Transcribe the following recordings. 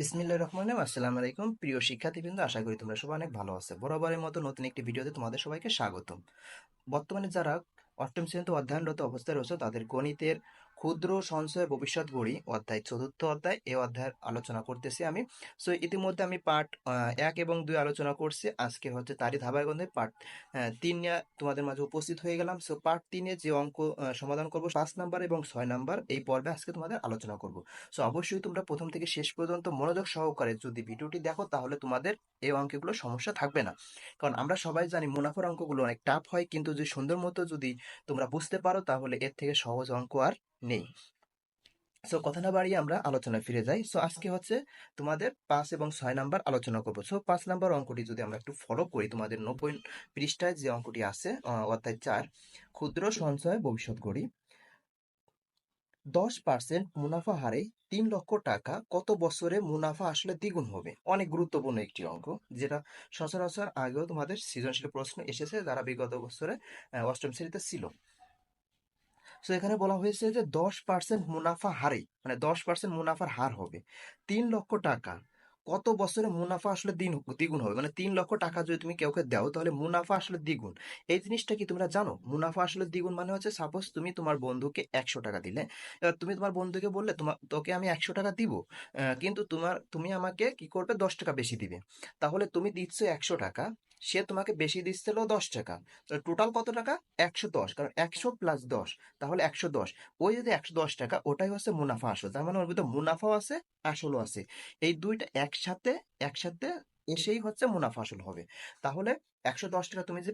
বিসমিল্লাহ রহমান আসসালাম আলাইকুম। প্রিয় শিক্ষার্থীবৃন্দ, আশা করি তোমরা সবাই অনেক ভালো আছে। বরাবরের মতো নতুন একটি ভিডিওতে তোমাদের সবাইকে স্বাগতম। বর্তমানে যারা অষ্টম শ্রেণীতে অধ্যয়নরত অবস্থায় রয়েছে, তাদের গণিতের ক্ষুদ্র সঞ্চয় ভবিষ্যৎ গড়ি, অধ্যায় চতুর্থ অধ্যায় এই অধ্যায়ের আলোচনা করতেছি আমি। সো ইতিমধ্যে আমি পার্ট এক এবং দুই আলোচনা করছি। আজকে হচ্ছে তারই ধারাবাহিকভাবে পার্ট তিন নিয়ে তোমাদের মাঝে উপস্থিত হয়ে গেলাম। সো পার্ট তিনে যে অঙ্ক সমাধান করব, পাঁচ নাম্বার এবং ছয় নাম্বার, এই পর্বে আজকে তোমাদের আলোচনা করব। সো অবশ্যই তোমরা প্রথম থেকে শেষ পর্যন্ত মনোযোগ সহকারে যদি ভিডিওটি দেখো, তাহলে তোমাদের এই অঙ্কগুলো সমস্যা থাকবে না। কারণ আমরা সবাই জানি মুনাফার অঙ্কগুলো অনেক টাফ হয়, কিন্তু যদি সুন্দর মতো যদি তোমরা বুঝতে পারো, তাহলে এর থেকে সহজ অঙ্ক আর নেই। সো কথা না বাড়িয়ে আমরা আলোচনায় ফিরে যাই। সো আজকে হচ্ছে তোমাদের পাঁচ এবং ছয় নাম্বার আলোচনা করব। সো পাঁচ নাম্বার অঙ্কটি যদি আমরা একটু ফলো করি, তোমাদের নব্বই পৃষ্ঠায় যে অঙ্কটি আছে অর্থাৎ চার, ক্ষুদ্র সঞ্চয় ভবিষ্যৎ গড়ি। দশ পার্সেন্ট মুনাফা হারে তিন লক্ষ টাকা, কত বছরে মুনাফা আসলে দ্বিগুণ হবে? অনেক গুরুত্বপূর্ণ একটি অঙ্ক, যেটা সচরাচর আগেও তোমাদের সৃজনশীল প্রশ্ন এসেছে যারা বিগত বছরে অষ্টম শ্রেণীতে ছিল। তো এখানে বলা হয়েছে যে দশ পার্সেন্ট মুনাফা হারে মানে দশ পার্সেন্ট মুনাফার হার হবে। তিন লক্ষ টাকা, কত বছরে মুনাফা আসলে দিন, দ্বিগুণ হবে? মানে তিন লক্ষ টাকা যদি তুমি কাউকে দাও, তাহলে মুনাফা আসলে দ্বিগুণ। এই জিনিসটা কি তোমরা জানো? মুনাফা আসলে দ্বিগুণ মানে হচ্ছে সাপোজ তুমি তোমার বন্ধুকে একশো টাকা দিলে, এবার তুমি তোমার বন্ধুকে বললে তোমার তোকে আমি একশো টাকা দিব কিন্তু তোমার, তুমি আমাকে কি করবে? দশ টাকা বেশি দিবে। তাহলে তুমি দিচ্ছ একশো টাকা সে তোমাকে বেশি দিচ্ছিল দশ টাকা। টোটাল কত টাকা? একশো দশ। কারণ একশো প্লাস দশ, তাহলে একশো দশ। ওই যদি একশো দশ টাকা, ওটাই হচ্ছে মুনাফা আসল। তার মানে ওর ভিতরে মুনাফাও আছে, আসলও আছে। এই দুইটা একসাথে একসাথে এসেই হচ্ছে মুনাফা আসল হবে। তাহলে একশো দশ টাকা তুমি যে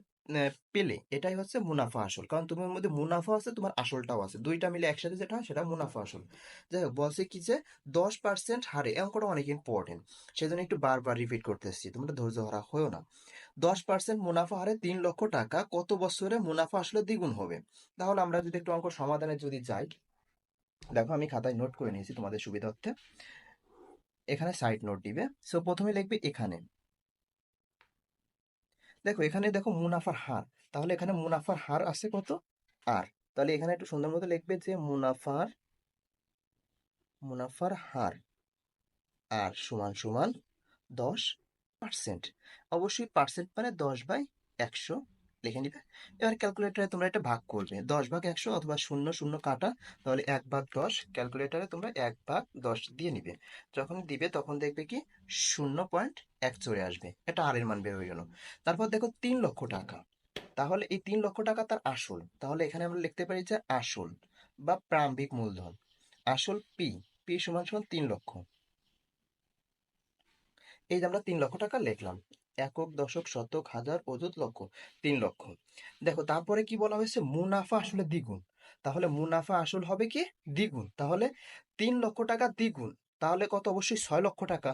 পেলে, এটাই হচ্ছে মুনাফা আসল। কারণ তোমার মধ্যে মুনাফা আছে, তোমার আসলটাও আছে। দুইটা মিলে একসাথে যেটা হয়, সেটা মুনাফা আসল। যাই হোক, বলছে কি যে, দশ পার্সেন্ট হারে অঙ্কটা অনেক ইম্পর্টেন্ট সেই জন্য একটু বারবার রিপিট করতেছি তোমরা ধৈর্য হারা হয়েও না। দশ পার্সেন্ট মুনাফা হারে তিন লক্ষ টাকা, কত বছরে মুনাফা আসলে দ্বিগুণ হবে? তাহলে আমরা যদি একটু অঙ্ক সমাধানে যদি যাই, দেখো আমি খাতায় নোট করে নিয়েছি তোমাদের সুবিধার্থে। এখানে সাইড নোট দিবে। সো প্রথমে লিখবে এখানে। দেখো এখানে দেখো মুনাফার হার। তাহলে এখানে মুনাফার হার আছে কত? আর। তাহলে এখানে একটু সুন্দর মতো লিখবে যে মুনাফার মুনাফার হার। আর সমান সমান দশ পার্সেন্ট অবশ্যই পার্সেন্ট মানে দশ বাই একশো। লিখে নিবে। এবার ক্যালকুলেটারে তোমরা এটা ভাগ করবে। দশ ভাগ একশো অথবা শূন্য শূন্য কাটা, তাহলে এক ভাগ দশ। ক্যালকুলেটারে তোমরা এক ভাগ দশ দিয়ে নিবে। যখন দিবে তখন দেখবে কি? শূন্য পয়েন্ট এক চলে আসবে। এটা আর এর মান বের হয়ে গেল। তারপর দেখো তিন লক্ষ টাকা। তাহলে এই তিন লক্ষ টাকা তার আসল। তাহলে এখানে আমরা লিখতে পারি যে আসল বা প্রারম্ভিক মূলধন। আসল পি পি সমান সমান তিন লক্ষ। এই যে আমরা তিন লক্ষ টাকা লিখলাম। একক দশক শতক হাজার অযুত লক্ষ তিন লক্ষ। দেখো, তারপরে কি বলা হয়েছে? মুনাফা আসলে দ্বিগুণ। তাহলে মুনাফা আসল হবে কি? দ্বিগুণ। তাহলে তিন লক্ষ টাকা দ্বিগুণ। তাহলে কত? অবশ্যই ছয় লক্ষ টাকা।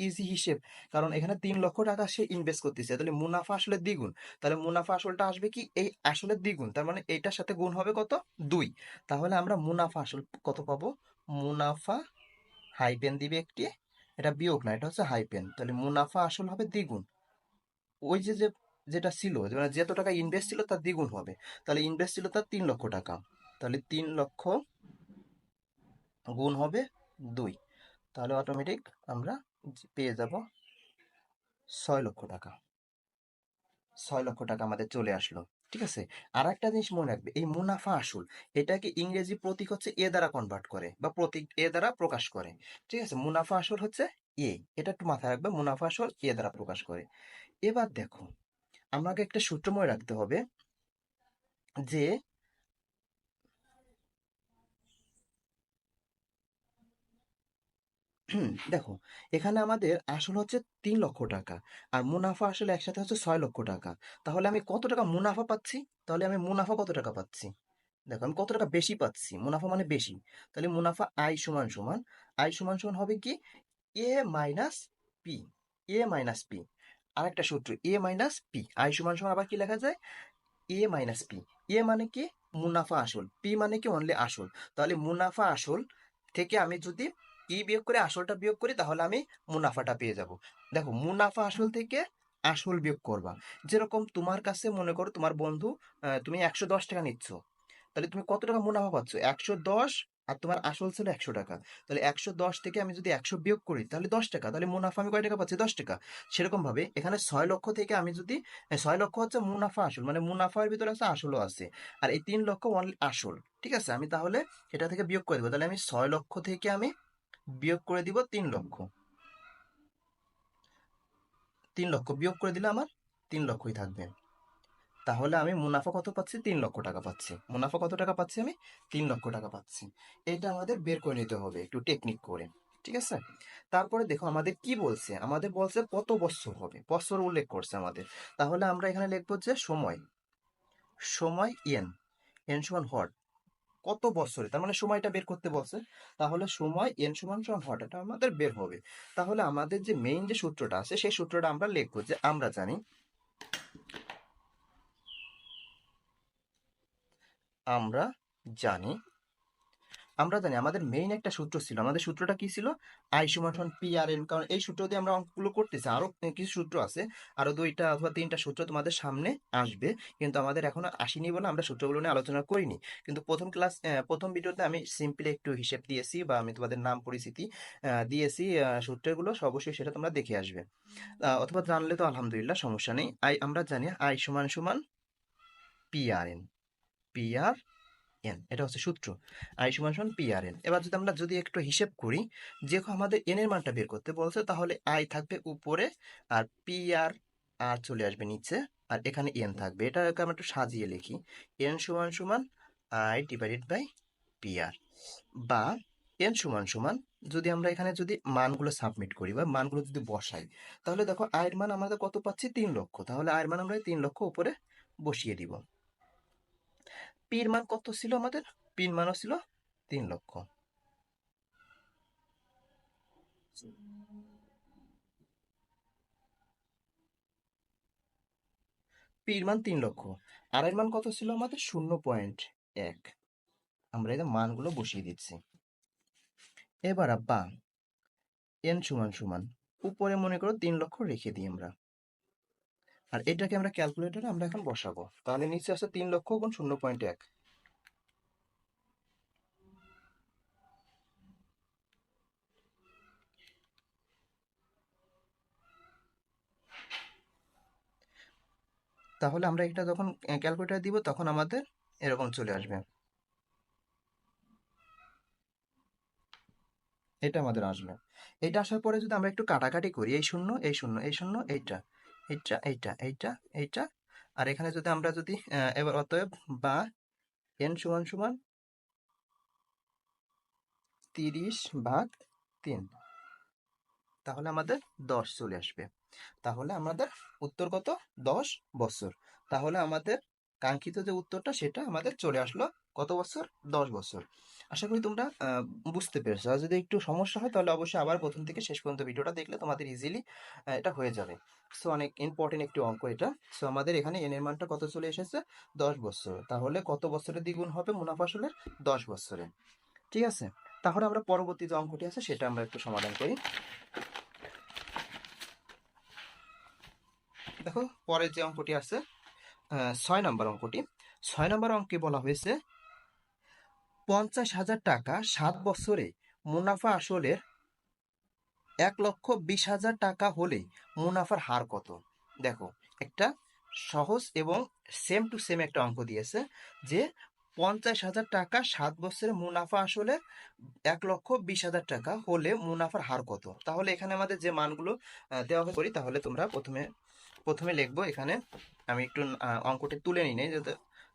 ইজি হিসেব। কারণ এখানে তিন লক্ষ টাকা সে ইনভেস্ট করতেছে। তাহলে মুনাফা আসলে দ্বিগুণ। তাহলে মুনাফা আসলটা আসবে কি? এই আসলে দ্বিগুণ। তার মানে এইটার সাথে গুণ হবে কত? দুই। তাহলে আমরা মুনাফা আসল কত পাবো? মুনাফা হাইপেন দিবে একটি। এটা বিয়োগ না, এটা হচ্ছে হাইপেন তাহলে মুনাফা আসল হবে দ্বিগুণ। ওই যে যে, যেটা ছিল মানে যত টাকা ইনভেস্ট ছিল, তার দ্বিগুণ হবে। তাহলে ইনভেস্ট ছিল তার তিন লক্ষ টাকা। তাহলে তিন লক্ষ গুণ হবে দুই। তাহলে অটোমেটিক আমরা পেয়ে যাব ছয় লক্ষ টাকা। ছয় লক্ষ টাকা আমাদের চলে আসলো, ঠিক আছে? আর একটা জিনিস মনে রাখবে, এই মুনাফা আসল, এটাকে ইংরেজি প্রতীক হচ্ছে এ দ্বারা কনভার্ট করে, বা প্রতীক এ দ্বারা প্রকাশ করে, ঠিক আছে? মুনাফা আসল হচ্ছে এ, এটা একটু মাথায় রাখবে, মুনাফা আসল এ দ্বারা প্রকাশ করে? এবার দেখো, আমাকে একটা সূত্র মনে রাখতে হবে যে দেখো, এখানে আমাদের আসল হচ্ছে তিন লক্ষ টাকা আর মুনাফা আসলে একসাথে হচ্ছে ছয় লক্ষ টাকা। তাহলে আমি কত টাকা মুনাফা পাচ্ছি? তাহলে আমি মুনাফা কত টাকা পাচ্ছি? দেখো, আমি কত টাকা বেশি পাচ্ছি? মুনাফা মানে বেশি। তাহলে মুনাফা আই সমান সমান আই সমান সমান হবে কি? A minus P A minus P আরেকটা সূত্র এ মাইনাস পি আই সমান সমান আবার কি লেখা যায়? এ মাইনাস পি এ মানে কি? মুনাফা আসল। পি মানে কি? অনলি আসল। তাহলে মুনাফা আসল থেকে আমি যদি ই বিয়োগ করে আসলটা বিয়োগ করি, তাহলে আমি মুনাফাটা পেয়ে যাব। দেখো, মুনাফা আসল থেকে আসল বিয়োগ করবা। যেরকম তোমার কাছে মনে করো, তোমার বন্ধু তুমি একশো দশ টাকা নিচ্ছ। তাহলে তুমি কত টাকা মুনাফা পাচ্ছ? একশো দশ আর তোমার আসল ছিল একশো টাকা। তাহলে একশো দশ থেকে আমি যদি একশো বিয়োগ করি, তাহলে দশ টাকা। তাহলে মুনাফা আমি কয় টাকা পাচ্ছি? দশ টাকা। সেরকম ভাবে এখানে ছয় লক্ষ থেকে আমি যদি ছয় লক্ষ হচ্ছে মুনাফা আসল মানে মুনাফার ভিতরে আছে আসলও আছে। আর এই তিন লক্ষ অনলি আসল, ঠিক আছে? আমি তাহলে এটা থেকে বিয়োগ করে দেবো। তাহলে আমি ছয় লক্ষ থেকে আমি বিয়োগ করে দিব তিন লক্ষ। তিন লক্ষ বিয়োগ করে দিলে আমার তিন লক্ষই থাকবে। তাহলে আমি মুনাফা কত পাচ্ছি? তিন লক্ষ টাকা পাচ্ছি। মুনাফা কত টাকা পাচ্ছি আমি? তিন লক্ষ টাকা পাচ্ছি। এটা আমাদের বের করে নিতে হবে, একটু টেকনিক করে, ঠিক আছে? তারপরে দেখো, আমাদের কি বলছে? আমাদের বলছে কত বছর হবে? বছর উল্লেখ করছে আমাদের। তাহলে আমরা এখানে লিখব যে সময়। সময় এন এন সমান হট। কত বছরে? তার মানে সময়টা বের করতে বলছে। তাহলে সময় এন সমান সমান হট, এটা আমাদের বের হবে। তাহলে আমাদের যে মেইন যে সূত্রটা আছে, সেই সূত্রটা আমরা লিখব যে আমরা জানি আমরা জানি। আমরা জানি, আমাদের মেইন একটা সূত্র ছিল। আমাদের সূত্রটা কি ছিল? আই সমান পি আর এন কারণ এই সূত্র দিয়ে আমরা অঙ্কগুলো করতেছি। আরও কিছু সূত্র আছে, আরও দুইটা অথবা তিনটা সূত্র তোমাদের সামনে আসবে। কিন্তু আমাদের এখনও আসেনি বলে আমরা সূত্রগুলো নিয়ে আলোচনা করিনি। কিন্তু প্রথম ক্লাস প্রথম ভিডিওতে আমি সিম্পলি একটু হিসেব দিয়েছি বা আমি তোমাদের নাম পরিচিতি দিয়েছি সূত্রগুলো। অবশ্যই সেটা তোমরা দেখে আসবে। অথবা জানলে তো আলহামদুলিল্লাহ, সমস্যা নেই। আই আমরা জানি আই সমান সমান P R N P R N, এটা হচ্ছে সূত্র। আই সমান সমান পি আর এন। এবার যদি আমরা যদি একটু হিসেব করি যে আমাদের এন এর মানটা বের করতে বলছে, তাহলে আই থাকবে উপরে আর পি আর আর চলে আসবে নিচে, আর এখানে এন থাকবে। এটাকে আমরা একটু সাজিয়ে লিখি। এন সমান সমান I divided by P R বা এন সমান সমান যদি আমরা এখানে যদি মানগুলো সাবমিট করি বা মানগুলো যদি বসাই, তাহলে দেখো আয়ের মান আমাদের কত পাচ্ছি? তিন লক্ষ। তাহলে আয়ের মান আমরা তিন লক্ষ উপরে বসিয়ে দিব। পির মান কত ছিল আমাদের পির মানও ছিল তিন লক্ষ পির মান তিন লক্ষ আর এর মান কত ছিল আমাদের শূন্য পয়েন্ট এক আমরা এই মানগুলো বসিয়ে দিচ্ছি এবার আব্বা এন সমান সমান উপরে মনে করো তিন লক্ষ রেখে দিই আমরা আর এটাকে আমরা ক্যালকুলেটরে আমরা এখন বসাবো। তাহলে নিচে আছে তিন লক্ষ গুণ শূন্য পয়েন্ট এক। তাহলে আমরা এটা যখন ক্যালকুলেটর দিব, তখন আমাদের এরকম চলে আসবে। এটা আমাদের আসবে। এটা আসার পরে যদি আমরা একটু কাটাকাটি করি, এই শূন্য এই শূন্য এই শূন্য, এইটা। এইটা এইটা এইটা এইটা। আর এখানে যদি আমরা যদি এবার অতএব বা এন সমান সমান তিরিশ ভাগ তিন, তাহলে আমাদের দশ চলে আসবে। তাহলে আমাদের উত্তর কত? দশ বছর। তাহলে আমাদের কাঙ্ক্ষিত যে উত্তরটা সেটা আমাদের চলে আসলো কত বছর? দশ বছর। আশা করি তোমরা বুঝতে পেরেছ। আর যদি একটু সমস্যা হয় তাহলে অবশ্যই আবার প্রথম থেকে শেষ পর্যন্ত ভিডিওটা দেখলে তোমাদের ইজিলি এটা হয়ে যাবে। সো অনেক ইম্পর্টেন্ট একটি অঙ্ক এটা। সো আমাদের এখানে এন এর মানটা কত চলে এসেছে? দশ বছর। তাহলে কত বছরে দ্বিগুণ হবে? মুনাফা আসলের দশ বছরে। ঠিক আছে? তাহলে আমরা পরবর্তী যে অঙ্কটি আছে সেটা আমরা একটু সমাধান করি। দেখো, পরের যে অঙ্কটি আছে ছয় নম্বর অঙ্কটি। ছয় নম্বর অঙ্কে বলা হয়েছে, পঞ্চাশ হাজার টাকা সাত বছরে মুনাফা আসলের এক লক্ষ বিশ হাজার টাকা হলে মুনাফার হার কত? দেখো, একটা সহজ এবং সেম টু সেম একটা অঙ্ক দিয়েছে যে পঞ্চাশ হাজার টাকা সাত বছরে মুনাফা আসলে এক লক্ষ বিশ হাজার টাকা হলে মুনাফার হার কত? তাহলে এখানে আমাদের যে মানগুলো দেওয়া করি তাহলে তোমরা প্রথমে প্রথমে লিখব এখানে। আমি একটু অঙ্কটি তুলে নিই নাই, যাতে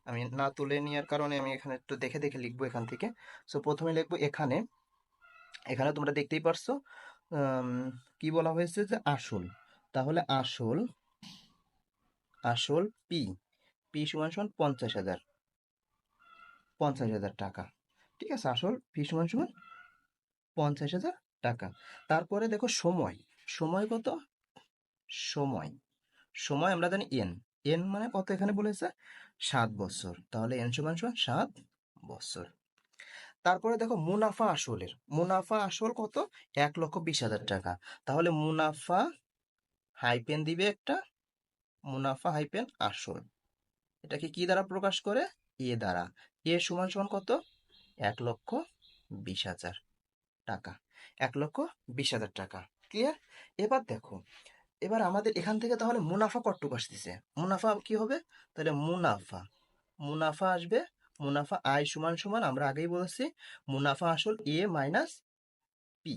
আমি না তুলে নেওয়ার কারণে আমি এখানে একটু দেখে দেখে লিখব এখান থেকে। সো প্রথমে লিখব এখানে। এখানে তোমরা দেখতেই পারছ কি বলা হয়েছে যে আসল। তাহলে আসল আসল পি। পি সমান সমান পঞ্চাশ হাজার। পঞ্চাশ হাজার টাকা। ঠিক আছে, আসল পি সমান সমান পঞ্চাশ হাজার টাকা। তারপরে দেখো সময়। সময় কত? সময়। সময় আমরা জানি এন এন মানে কত এখানে বলেছে? সাত বছর। তাহলে এন সমান সমান সাত বছর। তারপরে দেখো, মুনাফা আসলের। মুনাফা আসল কত? এক লক্ষ বিশ হাজার টাকা। তাহলে মুনাফা হাইপেন দিবে একটা, মুনাফা হাইপেন আসল। এটাকে কি দ্বারা প্রকাশ করে? এ দ্বারা। এ সমান সমান কত? এক লক্ষ বিশ হাজার টাকা। এক লক্ষ বিশ হাজার টাকা। ক্লিয়ার এবার দেখো এবার আমাদের এখান থেকে তাহলে মুনাফা কতটুকু আসতেছে? মুনাফা কি হবে? তাহলে মুনাফা। মুনাফা আসবে, মুনাফা আয় সমান সমান, আমরা আগেই বলেছি, মুনাফা আসল এ মাইনাস পি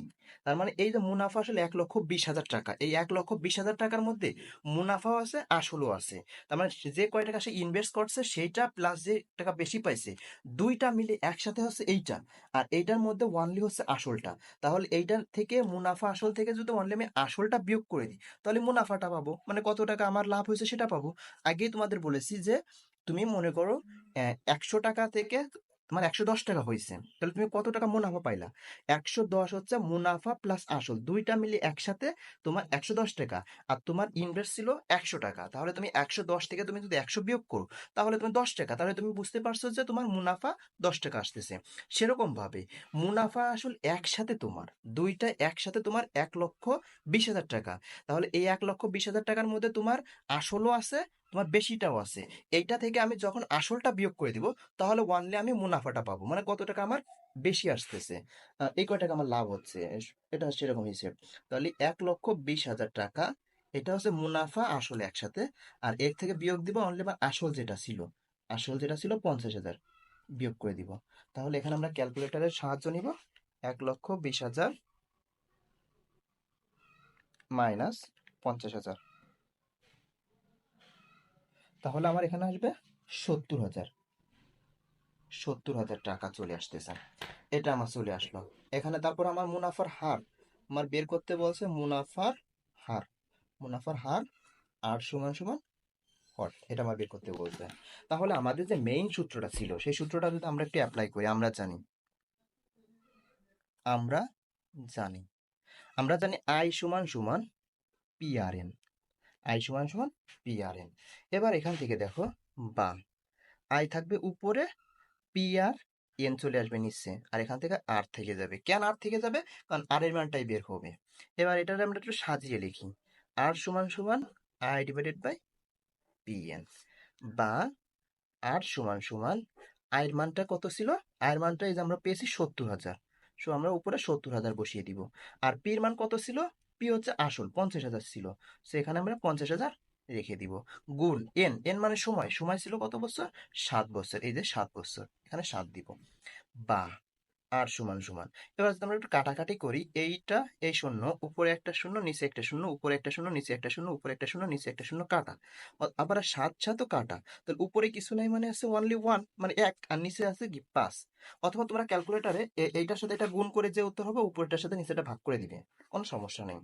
তার মানে এই যে মুনাফা আসলে এক লক্ষ বিশ হাজার টাকা। এই এক লক্ষ বিশ হাজার টাকার মধ্যে মুনাফাও আছে, আসলও আছে। তার মানে যে কয় টাকা সে ইনভেস্ট করছে, সেইটা প্লাস যে টাকা বেশি পাইছে, দুইটা মিলে একসাথে হচ্ছে এইটা। আর এইটার মধ্যে ওয়ানলি হচ্ছে আসলটা। তাহলে এইটার থেকে মুনাফা আসল থেকে যদি ওয়ানলি আমি আসলটা বিয়োগ করে দিই, তাহলে মুনাফাটা পাবো। মানে কত টাকা আমার লাভ হয়েছে সেটা পাবো। আগেই তোমাদের বলেছি যে, তুমি মনে করো একশো টাকা থেকে তোমার একশো দশ টাকা হয়েছে তাহলে তুমি কত টাকা মুনাফা পাইলা? একশো দশ হচ্ছে মুনাফা প্লাস আসল। দুইটা মিলে একসাথে তোমার একশো দশ টাকা। আর তোমার ইনভেস্ট ছিল একশো টাকা। তাহলে তুমি একশো দশ থেকে তুমি যদি একশো বিয়োগ করো, তাহলে তুমি দশ টাকা। তাহলে তুমি বুঝতে পারছ যে তোমার মুনাফা দশ টাকা আসতেছে। সেরকম ভাবে মুনাফা আসল একসাথে তোমার। দুইটা একসাথে তোমার এক লক্ষ বিশ হাজার টাকা। তাহলে এই এক লক্ষ বিশ হাজার টাকার মধ্যে তোমার আসলও আছে তোমার বেশিটাও আছে। এইটা থেকে আমি যখন আসলটা বিয়োগ করে দিব, তাহলে ওয়ানলি আমি মুনাফাটা পাবো। মানে কত টাকা আমার বেশি আসতেছে। এই কয় টাকা আমার লাভ হচ্ছে। এটা এরকম হিসেব। তাহলে এক লক্ষ বিশ হাজার টাকা, এটা হচ্ছে মুনাফা আসল একসাথে। আর এর থেকে বিয়োগ দিব অনলি আমার আসল যেটা ছিল। আসল যেটা ছিল পঞ্চাশ হাজার বিয়োগ করে দিব। তাহলে এখানে আমরা ক্যালকুলেটরের সাহায্য নিব। এক লক্ষ বিশ হাজার মাইনাস পঞ্চাশ হাজার। তাহলে আমার এখানে আসবে সত্তর হাজার। সত্তর হাজার টাকা চলে আসতেছে এটা আমার চলে আসলো। এখানে তারপর আমার মুনাফার হার। আমার বের করতে বলছে মুনাফার হার। মুনাফার হার আর সমান সমান হট এটা আমার বের করতে বলছে। তাহলে আমাদের যে মেইন সূত্রটা ছিল, সেই সূত্রটা যদি আমরা একটু অ্যাপ্লাই করি, আমরা জানি। আমরা জানি। আমরা জানি আই সমান সমান পিআরএন আই সমান সমান পিআরএন এবার এখান থেকে দেখো বা আই থাকবে উপরে পি আর এন চলে আসবে নিচে। আর এখান থেকে আর থেকে যাবে। কেন আর থেকে যাবে? কারণ আর এর মানটাই বের হবে। এবার এটা আমরা একটু সাজিয়ে লিখি। আর সমান সমান I divided by P N বা আর সমান সমান আয়ের মানটা কত ছিল? আয়ের মানটা এই যে আমরা পেয়েছি সত্তর হাজার। সো আমরা উপরে সত্তর হাজার বসিয়ে দিব। আর পির মান কত ছিল? পি হচ্ছে আসল, পঞ্চাশ হাজার ছিল। সেখানে আমরা পঞ্চাশ হাজার রেখে দিব। গুণ এন এন মানে সময়। সময় ছিল কত বছর? সাত বছর। এই যে সাত বছর। এখানে সাত দিব। বা আর সমান সমান। এবার যদি আমরা একটু কাটাকাটি করি, এইটা, এই শূন্য, উপরে একটা শূন্য, নিচে একটা শূন্য, উপরে একটা শূন্য, নিচে একটা শূন্য, উপরে একটা শূন্য, নিচে একটা শূন্য কাটা। আবার সাত সাতও কাটা। তাহলে উপরে কিছু নাই মানে আছে অনলি ওয়ান মানে এক, আর নিচে আছে কি? পাঁচ। অথবা তোমরা ক্যালকুলেটারে এইটার সাথে এটা গুণ করে যে উত্তর হবে, উপরেটার সাথে নিচেটা ভাগ করে দিবে। কোনো সমস্যা নেই।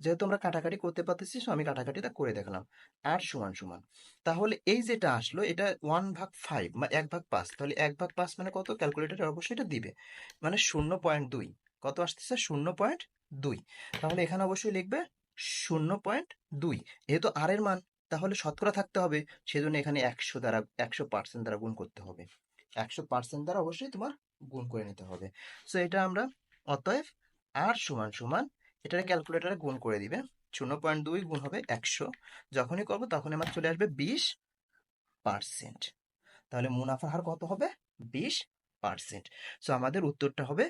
যেহেতু আমরা কাটাকাটি করতে পারতেছি সো আমি কাটাকাটিটা করে দেখলাম। আর সমান সমান। তাহলে এই যেটা আসলো, এটা ওয়ান ভাগ ফাইভ বা এক ভাগ পাঁচ। তাহলে এক ভাগ পাঁচ মানে কত? ক্যালকুলেটর অবশ্যই এটা দিবে। মানে শূন্য পয়েন্ট দুই। কত আসতেছে? শূন্য পয়েন্ট দুই। তাহলে এখানে অবশ্যই লিখবে শূন্য পয়েন্ট দুই। যেহেতু আর এর মান, তাহলে শতকরা থাকতে হবে। সেজন্য এখানে একশো দ্বারা, একশো পার্সেন্ট দ্বারা গুণ করতে হবে। একশো পার্সেন্ট দ্বারা অবশ্যই তোমার গুণ করে নিতে হবে। সো এটা আমরা অতএব আর সমান সমান এটারে ক্যালকুলেটারে গুণ করে দিবে। শূন্য পয়েন্ট দুই গুণ হবে একশো। যখনই করব তখন আমার চলে আসবে বিশ পার্সেন্ট তাহলে মুনাফার হার কত হবে? বিশ পার্সেন্ট সো আমাদের উত্তরটা হবে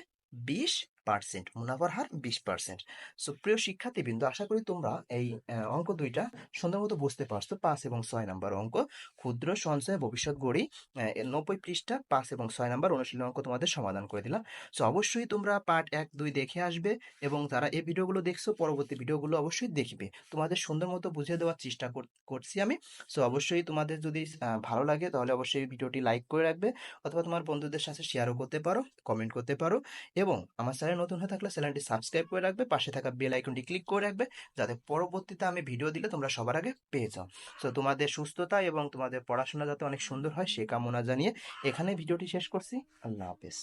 বিশ পার্সেন্ট, মুনাফার হার বিশ পার্সেন্ট। সো প্রিয় শিক্ষার্থীবৃন্দ, আশা করি তোমরা এই অঙ্ক দুইটা সুন্দর মতো বুঝতে পারছ। পাঁচ এবং ছয় নাম্বার অঙ্ক। ক্ষুদ্র, সঞ্চয়, ভবিষ্যৎ গড়ি নব্বই পৃষ্ঠা, পাঁচ এবং ছয় নাম্বার অনুশীলন অঙ্ক তোমাদের সমাধান করে দিলাম। সো অবশ্যই তোমরা পার্ট এক, দুই দেখে আসবে এবং যারা এই ভিডিওগুলো দেখছ, পরবর্তী ভিডিওগুলো অবশ্যই দেখবে। তোমাদের সুন্দর মতো বুঝিয়ে দেওয়ার চেষ্টা কর- করছি আমি। সো অবশ্যই তোমাদের যদি ভালো লাগে, তাহলে অবশ্যই ভিডিওটি লাইক করে রাখবে অথবা তোমার বন্ধুদের সাথে শেয়ারও করতে পারো কমেন্ট করতে পারো এবং আমার চ্যানেল নতুন হয়ে থাকলে চ্যানেলটি সাবস্ক্রাইব করে রাখবে, পাশে থাকা বেল আইকনটি ক্লিক করে রাখবে, যাতে পরবর্তীতে আমি ভিডিও দিলে তোমরা সবার আগে পেয়ে যাও। সো তোমাদের সুস্থতা এবং তোমাদের পড়াশোনা যাতে অনেক সুন্দর হয়, সে কামনা জানিয়ে এখানে ভিডিওটি শেষ করছি। আল্লাহ হাফেজ।